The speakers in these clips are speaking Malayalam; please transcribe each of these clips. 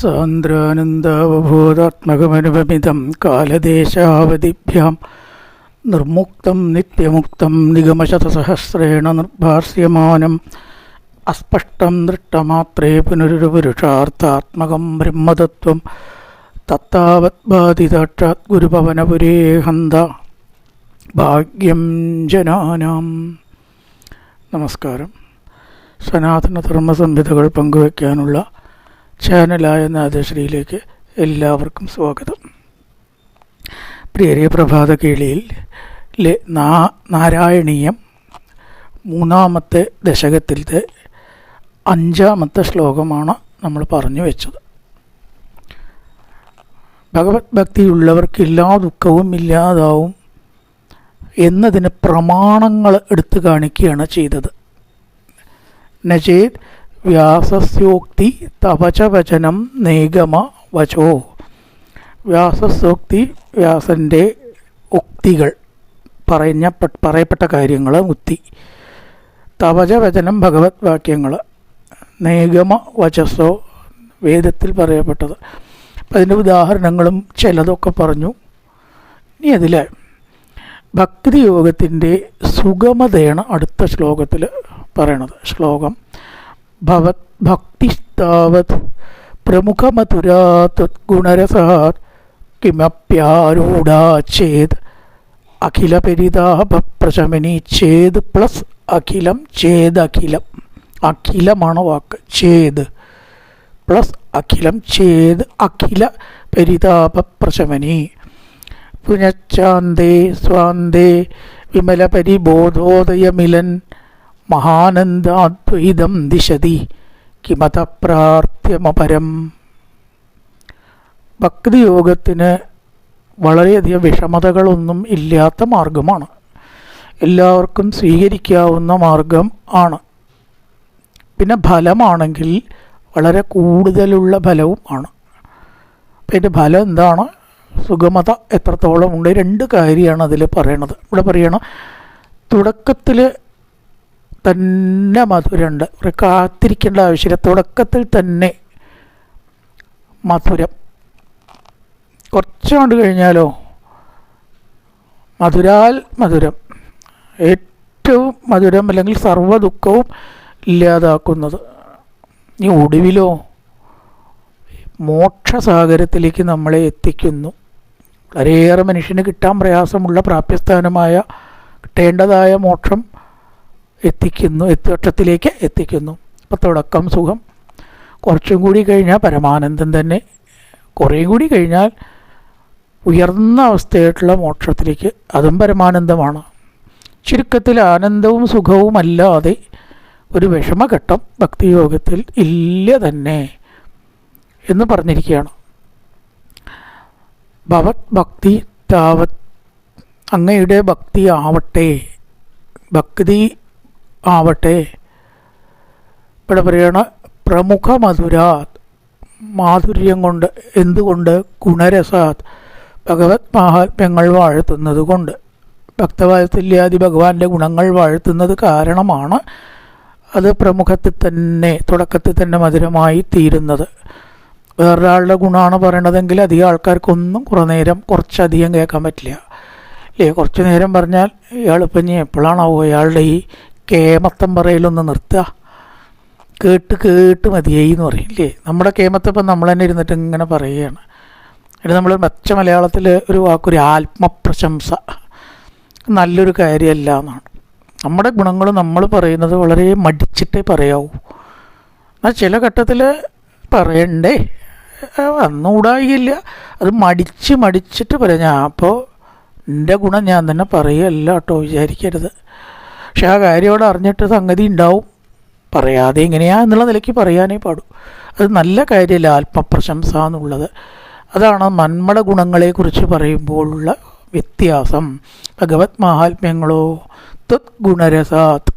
സാന്ദ്രാനന്ദാവബോധാത്മകമനുപമിതം കാലദേശാവധിഭ്യാം നിർമുക്തം നിത്യമുക്തം നിഗമശതസഹസ്രേണ നിർഭാസ്യമാനം അസ്പഷ്ടം ദൃഷ്ടമാത്രേ പുനരുപുരുഷാർത്ഥാത്മകം ബ്രഹ്മതത്വം തത്താവത് ബാധിതാക്ഷാത് ഗുരുഭവനപുരേ ഹന്ത ഭാഗ്യം ജനാനാം. നമസ്കാരം. സനാതന ധർമ്മ സംഹിതകൾ പങ്കുവയ്ക്കാനുള്ള ചാനലായ നാദശ്രീയിലേക്ക് എല്ലാവർക്കും സ്വാഗതം. പ്രിയരെ പ്രഭാത കീഴിൽ നാ നാരായണീയം മൂന്നാമത്തെ ദശകത്തിലത്തെ അഞ്ചാമത്തെ ശ്ലോകമാണ് നമ്മൾ പറഞ്ഞു വെച്ചത്. ഭഗവത് ഭക്തിയുള്ളവർക്ക് എല്ലാ ദുഃഖവും ഇല്ലാതാവും എന്നതിന് പ്രമാണങ്ങൾ എടുത്തു കാണിക്കുകയാണ് ചെയ്തത്. നചേത് വ്യാസസ്യോക്തി തപച വചനം നേഗമ വചോ. വ്യാസസ്യോക്തി വ്യാസന്റെ ഉക്തികൾ. പറഞ്ഞ പറയപ്പെട്ട കാര്യങ്ങൾ ഉക്തി. തപച വചനം ഭഗവത് വാക്യങ്ങൾ നേഗമ വചസ്സോ വേദത്തിൽ പറയപ്പെട്ടത്. അപ്പം അതിന്റെ ഉദാഹരണങ്ങളും ചിലതൊക്കെ പറഞ്ഞു. ഇനി അതിൽ ഭക്തിയോഗത്തിന്റെ സുഗമതയാണ് അടുത്ത ശ്ലോകത്തിൽ പറയണത്. ശ്ലോകം ഭവത് ഭക്തിസ്താവത് പ്രമുഖമധുരാത്ഗുണരസാത് കിമപ്യാരൂഢാചേത് അഖില പെരിതാപപ്രശമനി ചേത് പ്ലസ് അഖിലം ചേത് അഖിലം. അഖിലമാണ് വാക്ക്? ചേത് പ്ലസ് അഖിലം ചേത് അഖില പരിതാപപ്രശമനി. പുനഃശാന്തേ സ്വാന്തേ വിമലപരിബോധോദയമിലൻ മഹാനന്ദാദ്വൈതം ദിശതി കിമത പ്രാർത്ഥ്യമപരം ഭക്തിയോഗത്തിന് വളരെയധികം വിഷമതകളൊന്നും ഇല്ലാത്ത മാർഗമാണ്. എല്ലാവർക്കും സ്വീകരിക്കാവുന്ന മാർഗം ആണ്. പിന്നെ ഫലമാണെങ്കിൽ വളരെ കൂടുതലുള്ള ഫലവും ആണ്. അപ്പം എന്റെ ഫലം എന്താണ്? സുഗമത എത്രത്തോളം ഉണ്ട്? രണ്ട് കാര്യമാണ് അതിൽ പറയണത്. ഇവിടെ പറയണം തുടക്കത്തിൽ തന്നെ മധുരമുണ്ട്. ഒരു കാത്തിരിക്കേണ്ട ആവശ്യമില്ല. തുടക്കത്തിൽ തന്നെ മധുരം. കുറച്ചുകൊണ്ട് കഴിഞ്ഞാലോ? മധുരാൽ മധുരം. ഏറ്റവും മധുരം അല്ലെങ്കിൽ സർവ ദുഃഖവും ഇല്ലാതാക്കുന്നത്. ഈ ഒടുവിലോ? മോക്ഷസാഗരത്തിലേക്ക് നമ്മളെ എത്തിക്കുന്നു. വളരെയേറെ മനുഷ്യന് കിട്ടാൻ പ്രയാസമുള്ള പ്രാപ്യസ്ഥാനമായ കിട്ടേണ്ടതായ മോക്ഷം എത്തിക്കുന്നു എത്തിവട്ടത്തിലേക്ക് എത്തിക്കുന്നു. അപ്പം തുടക്കം സുഖം. കുറച്ചും കൂടി കഴിഞ്ഞാൽ പരമാനന്ദം തന്നെ. കുറേ കൂടി കഴിഞ്ഞാൽ ഉയർന്ന അവസ്ഥയായിട്ടുള്ള മോക്ഷത്തിലേക്ക് അതും പരമാനന്ദമാണ്. ചുരുക്കത്തിൽ ആനന്ദവും സുഖവും അല്ലാതെ ഒരു വിഷമഘട്ടം ഭക്തിയോഗത്തിൽ ഇല്ല തന്നെ എന്ന് പറഞ്ഞിരിക്കുകയാണ്. ഭവത് ഭക്തി താവത് അങ്ങയുടെ ഭക്തി ആവട്ടെ ഭക്തി ആവട്ടെ. ഇവിടെ പറയണ പ്രമുഖ മധുരാത് മാധുര്യം കൊണ്ട് എന്തുകൊണ്ട് ഗുണരസാത്? ഭഗവത് മഹാത്മ്യങ്ങൾ വാഴ്ത്തുന്നത് കൊണ്ട്. ഭക്തവാത്സല്യാദി ഭഗവാന്റെ ഗുണങ്ങൾ വാഴ്ത്തുന്നത് കാരണമാണ് അത് പ്രമുഖത്തിൽ തന്നെ തുടക്കത്തിൽ തന്നെ മധുരമായി തീരുന്നത്. വേറൊരാളുടെ ഗുണമാണ് പറയണതെങ്കിൽ അധികം ആൾക്കാർക്കൊന്നും കുറേ നേരം കുറച്ചധികം കേൾക്കാൻ പറ്റില്ല. അല്ലേ? കുറച്ച് നേരം പറഞ്ഞാൽ ഇയാളിപ്പം ഇനി എപ്പോഴാണാവോ ഇയാളുടെ ഈ കേമത്തം പറയലൊന്ന് നിർത്തുക. കേട്ട് കേട്ട് മതിയായി എന്ന് പറയും ഇല്ലേ നമ്മുടെ കേമത്തപ്പം നമ്മൾ തന്നെ ഇരുന്നിട്ട് ഇങ്ങനെ പറയുകയാണ്. ഇത് നമ്മൾ മെച്ച മലയാളത്തിൽ ഒരു വാക്കൊരു ആത്മപ്രശംസ. നല്ലൊരു കാര്യമല്ല എന്നാണ്. നമ്മുടെ ഗുണങ്ങൾ നമ്മൾ പറയുന്നത് വളരെ മടിച്ചിട്ടേ പറയാവൂ. എന്നാൽ ചില ഘട്ടത്തിൽ പറയണ്ടേ? വന്നുകൂടായില്ല അത് മടിച്ച് മടിച്ചിട്ട് പറയാം. ഞാൻ അപ്പോൾ എന്റെ ഗുണം ഞാൻ തന്നെ പറയുകയല്ല കേട്ടോ വിചാരിക്കരുത്. പക്ഷെ ആ കാര്യം അവിടെ അറിഞ്ഞിട്ട് സംഗതി ഉണ്ടാവും. പറയാതെ എങ്ങനെയാ എന്നുള്ള നിലയ്ക്ക് പറയാനേ പാടൂ. അത് നല്ല കാര്യമല്ല ആത്മപ്രശംസ എന്നുള്ളത്. അതാണ് നന്മയുടെ ഗുണങ്ങളെക്കുറിച്ച് പറയുമ്പോഴുള്ള വ്യത്യാസം. ഭഗവത് മഹാത്മ്യങ്ങളോ തത് ഗുണരസാത്.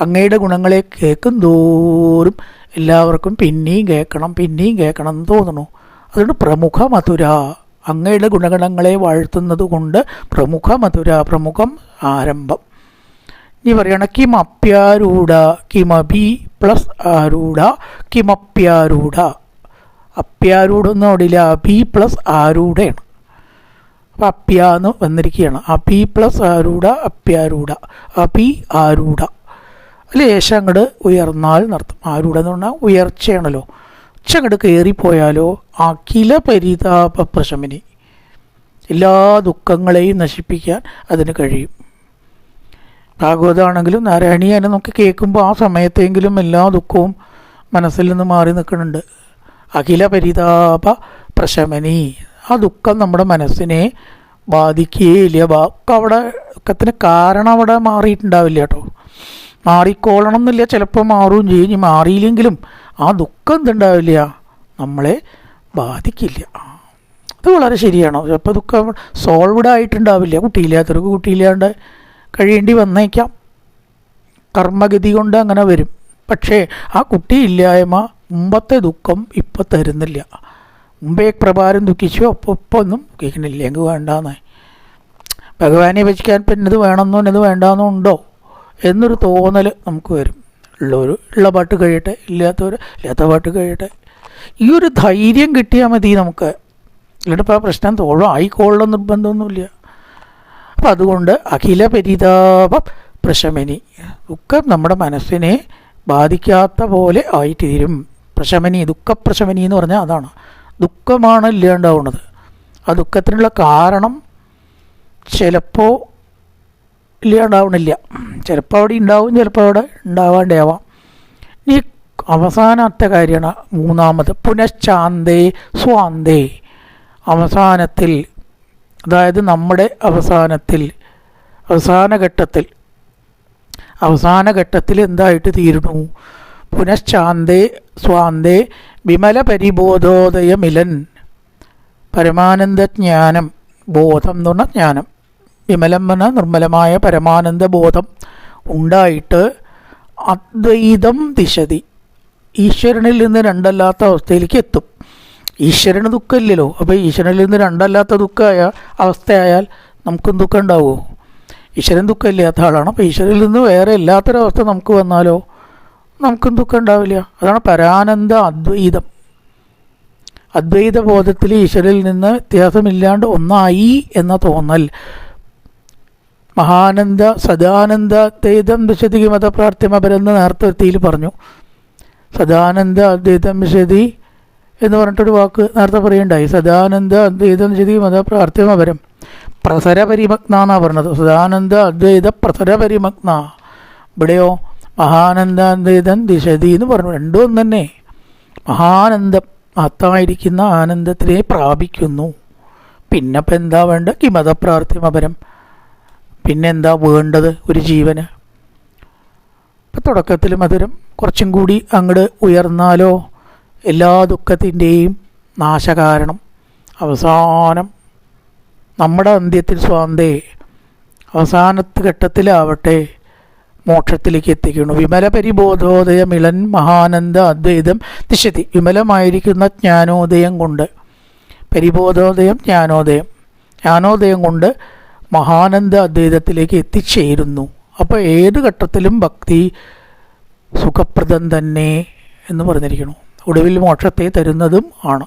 അങ്ങയുടെ ഗുണങ്ങളെ കേൾക്കും തോറും എല്ലാവർക്കും പിന്നെയും കേൾക്കണം പിന്നെയും കേൾക്കണം എന്ന് തോന്നുന്നു. അതുകൊണ്ട് പ്രമുഖ മധുര. അങ്ങയുടെ ഗുണഗണങ്ങളെ വാഴ്ത്തുന്നത് കൊണ്ട് പ്രമുഖ മധുര പ്രമുഖം ആരംഭം. ഇനി പറയണം കിം അപ്യാരൂഢ കിമപി പ്ലസ് ആരൂഢ കിമപ്യാരൂഢ അപ്യാരൂഢൊന്നും അവിടെ ഇല്ല അപി പ്ലസ് ആരൂഢയാണ്. അപ്പം അപ്യ എന്ന് വന്നിരിക്കുകയാണ്. അപി പ്ലസ് ആരൂഢ അപ്യാരൂഢ അപി ആരൂഢ. അല്ല ലേശം അങ്ങോട്ട് ഉയർന്നാൽ നടത്തും. ആരൂഢ എന്ന് പറഞ്ഞാൽ ഉയർച്ചയാണല്ലോ. ഉച്ച അങ്ങോട്ട് കയറിപ്പോയാലോ അഖില പരിതാപ പ്രശമനി. എല്ലാ ദുഃഖങ്ങളെയും നശിപ്പിക്കാൻ അതിന് കഴിയും. ഭാഗവതമാണെങ്കിലും നാരായണീയനെ നമുക്ക് കേൾക്കുമ്പോൾ ആ സമയത്തെങ്കിലും എല്ലാ ദുഃഖവും മനസ്സിൽ നിന്ന് മാറി നിൽക്കുന്നുണ്ട്. അഖില പരിതാപ പ്രശമനി. ആ ദുഃഖം നമ്മുടെ മനസ്സിനെ ബാധിക്കുകയില്ല. ഒക്കെ അവിടെ ദുഃഖത്തിന് കാരണം അവിടെ മാറിയിട്ടുണ്ടാവില്ല കേട്ടോ. മാറിക്കോളണം എന്നില്ല ചിലപ്പോൾ മാറുകയും ചെയ്യും. ഇനി മാറിയില്ലെങ്കിലും ആ ദുഃഖം എന്തുണ്ടാവില്ല? നമ്മളെ ബാധിക്കില്ല. അത് വളരെ ശരിയാണോ? ചിലപ്പോൾ ദുഃഖം സോൾവ്ഡ് ആയിട്ടുണ്ടാവില്ല. കുട്ടിയില്ലാത്തവർക്ക് കുട്ടിയില്ലാണ്ട് കഴിയേണ്ടി വന്നേക്കാം. കർമ്മഗതി കൊണ്ട് അങ്ങനെ വരും. പക്ഷേ ആ കുട്ടി കുട്ടിയില്ലായ്മ മുമ്പത്തെ ദുഃഖം ഇപ്പം തരുന്നില്ല. മുമ്പേ പ്രഭാരം ദുഃഖിച്ചു അപ്പോൾ ഇപ്പോൾ ഒന്നും ദുഃഖിക്കണില്ല എങ്കിൽ വേണ്ടാന്ന്. ഭഗവാനെ ഭജിക്കാൻ പിന്നെ ഇത് വേണമെന്നോ ഇത് വേണ്ടാന്നോ ഉണ്ടോ? എന്നൊരു തോന്നൽ നമുക്ക് വരും. ഉള്ളൊരു ഉള്ള പാട്ട് കഴിയട്ടെ ഇല്ലാത്തവർ ഇല്ലാത്ത പാട്ട് കഴിയട്ടെ. ഈ ഒരു ധൈര്യം കിട്ടിയാൽ മതി നമുക്ക്. ഇപ്പോൾ ആ പ്രശ്നം തോളം ആയിക്കോളണം നിർബന്ധമൊന്നുമില്ല. അപ്പം അതുകൊണ്ട് അഖില പരിതാപ പ്രശമനി. ദുഃഖം നമ്മുടെ മനസ്സിനെ ബാധിക്കാത്ത പോലെ ആയിത്തീരും. പ്രശമനി ദുഃഖപ്രശമനി എന്ന് പറഞ്ഞാൽ അതാണ്. ദുഃഖമാണ് ഇല്ലാണ്ടാവുന്നത്. ആ ദുഃഖത്തിനുള്ള കാരണം ചിലപ്പോൾ ഇല്ലാണ്ടാവണില്ല. ചിലപ്പോൾ അവിടെ ഉണ്ടാവും ചിലപ്പോൾ അവിടെ ഉണ്ടാവാണ്ടാവാം. ഇനി അവസാനത്തെ കാര്യമാണ് മൂന്നാമത്. പുനഃശാന്തേ സ്വാന്തേ. അവസാനത്തിൽ അതായത് നമ്മുടെ അവസാനത്തിൽ അവസാന ഘട്ടത്തിൽ. അവസാന ഘട്ടത്തിൽ എന്തായിട്ട് തീരുന്നു? പുനഃശാന്തേ സ്വാന്തേ വിമല പരിബോധോദയമിലൻ പരമാനന്ദജ്ഞാനം ബോധം എന്ന് ജ്ഞാനം. വിമലം എന്ന നിർമ്മലമായ പരമാനന്ദ ബോധം ഉണ്ടായിട്ട് അദ്വൈതം ദിശതി. ഈശ്വരനിൽ നിന്ന് രണ്ടല്ലാത്ത അവസ്ഥയിലേക്ക് എത്തും. ഈശ്വരന് ദുഃഖമില്ലല്ലോ. അപ്പോൾ ഈശ്വരനിൽ നിന്ന് രണ്ടല്ലാത്ത ദുഃഖമായ അവസ്ഥയായാൽ നമുക്കും ദുഃഖം ഉണ്ടാവുമോ ഈശ്വരൻ ദുഃഖമില്ലാത്ത ആളാണ്. അപ്പോൾ ഈശ്വരനിൽ നിന്ന് വേറെ ഇല്ലാത്തൊരവസ്ഥ നമുക്ക് വന്നാലോ? നമുക്കും ദുഃഖം ഉണ്ടാവില്ല. അതാണ് പരാനന്ദ അദ്വൈതം. അദ്വൈത ബോധത്തിൽ ഈശ്വരിൽ നിന്ന് വ്യത്യാസമില്ലാണ്ട് ഒന്നായി എന്ന തോന്നൽ. മഹാനന്ദ സദാനന്ദ അദ്വൈതം വിശതി മതപ്രാർത്ഥ്യമപരെന്ന് നേരത്തെ പറഞ്ഞു. സദാനന്ദ അദ്വൈതം വിശതി എന്ന് പറഞ്ഞിട്ടൊരു വാക്ക് നേരത്തെ പറയുണ്ടായി. സദാനന്ദ അദ്വൈതം വിശതി മതപ്രാർത്ഥ്യമപരം പ്രസര പരിമഗ്ന എന്നാണ് പറഞ്ഞത്. സദാനന്ദ അദ്വൈത പ്രസര പരിമഗ്ന ഇവിടെയോ മഹാനന്ദ അദ്വൈതൻ ദിശതി എന്ന് പറഞ്ഞു. രണ്ടും ഒന്ന് തന്നെ മഹാനന്ദം മഹത്തായിരിക്കുന്ന ആനന്ദത്തിനെ പ്രാപിക്കുന്നു. പിന്നെ ഇപ്പം എന്താ വേണ്ട? കിമതപ്രാർത്ഥ്യമപരം പിന്നെ എന്താ വേണ്ടത് ഒരു ജീവന്? ഇപ്പം തുടക്കത്തിൽ മധുരം കുറച്ചും കൂടി അങ്ങോട്ട് ഉയർന്നാലോ? എല്ലാ ദുഃഖത്തിന്റെയും നാശകാരണം. അവസാനം നമ്മുടെ അന്ത്യത്തിൽ സ്വാന്തേ അവസാനത്തെ ഘട്ടത്തിലാവട്ടെ മോക്ഷത്തിലേക്ക് എത്തിക്കുന്നു. വിമല പരിബോധോദയമിളൻ മഹാനന്ദ അദ്വൈതം ദിശതി വിമലമായിരിക്കുന്ന ജ്ഞാനോദയം കൊണ്ട് പരിബോധോദയം ജ്ഞാനോദയം ജ്ഞാനോദയം കൊണ്ട് മഹാനന്ദ അദ്വൈതത്തിലേക്ക് എത്തിച്ചേരുന്നു. അപ്പോൾ ഏത് ഘട്ടത്തിലും ഭക്തി സുഖപ്രദം തന്നെ എന്ന് പറഞ്ഞിരിക്കുന്നു. ഒടുവിൽ മോക്ഷത്തെ തരുന്നതും ആണ്.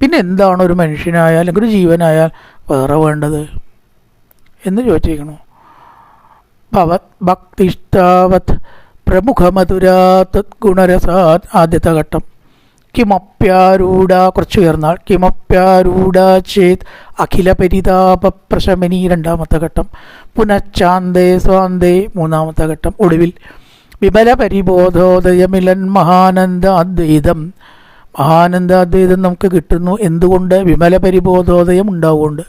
പിന്നെ എന്താണ് ഒരു മനുഷ്യനായാൽ അല്ലെങ്കിൽ ഒരു ജീവനായാൽ വേറെ വേണ്ടത്? എന്ന് ചോദിച്ചിരിക്കണു ഭവത് ഭക്തിഷ്ടാവത് പ്രമുഖമധുരാത് ഗുണരസാത് ആദ്യത്തെ ഘട്ടം. കിമപ്യാരൂഢ കുറച്ച് ഉയർന്നാൽ കിമപ്യാരൂഢ ചേത് അഖില പരിതാപ പ്രശമനി രണ്ടാമത്തെ ഘട്ടം. പുനഃശാന്തേ സ്വാന്തേ മൂന്നാമത്തെ ഘട്ടം. ഒടുവിൽ വിമല പരിബോധോദയമിലൻ മഹാനന്ദ അദ്വൈതം മഹാനന്ദ അദ്വൈതം നമുക്ക് കിട്ടുന്നു എന്തുകൊണ്ട് വിമല പരിബോധോദയം ഉണ്ടാവുകൊണ്ട്?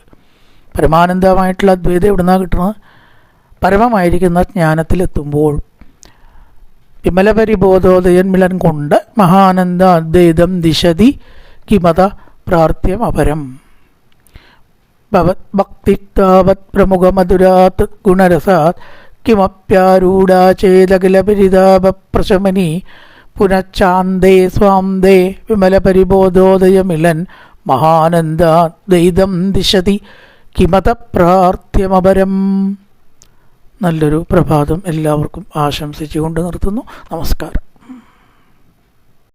പരമാനന്ദമായിട്ടുള്ള അദ്വൈതം എവിടുന്നാണ് കിട്ടുന്നത് പരമമായിരിക്കുന്ന ജ്ഞാനത്തിലെത്തുമ്പോൾ. വിമല പരിബോധോദയൻ മിലൻ കൊണ്ട് മഹാനന്ദ അദ്വൈതം ദിശതി കിമത പ്രാർത്ഥ്യം അപരം ഭവത് ഭക്തിത്താവത് പ്രമുഖമധുരാത് ഗുണരസാത് കിമപ്യാരൂഢാ ചേതകിലപരിതാപ പ്രശമനി പുനഃശാന്തേ സ്വാന്തേ വിമല മഹാനന്ദ മഹാനന്ദാദ്വൈതം ദിശതി കിമത പ്രാർത്ഥ്യമപരം നല്ലൊരു പ്രഭാതം എല്ലാവർക്കും ആശംസിച്ചുകൊണ്ട് നിർത്തുന്നു. നമസ്കാരം.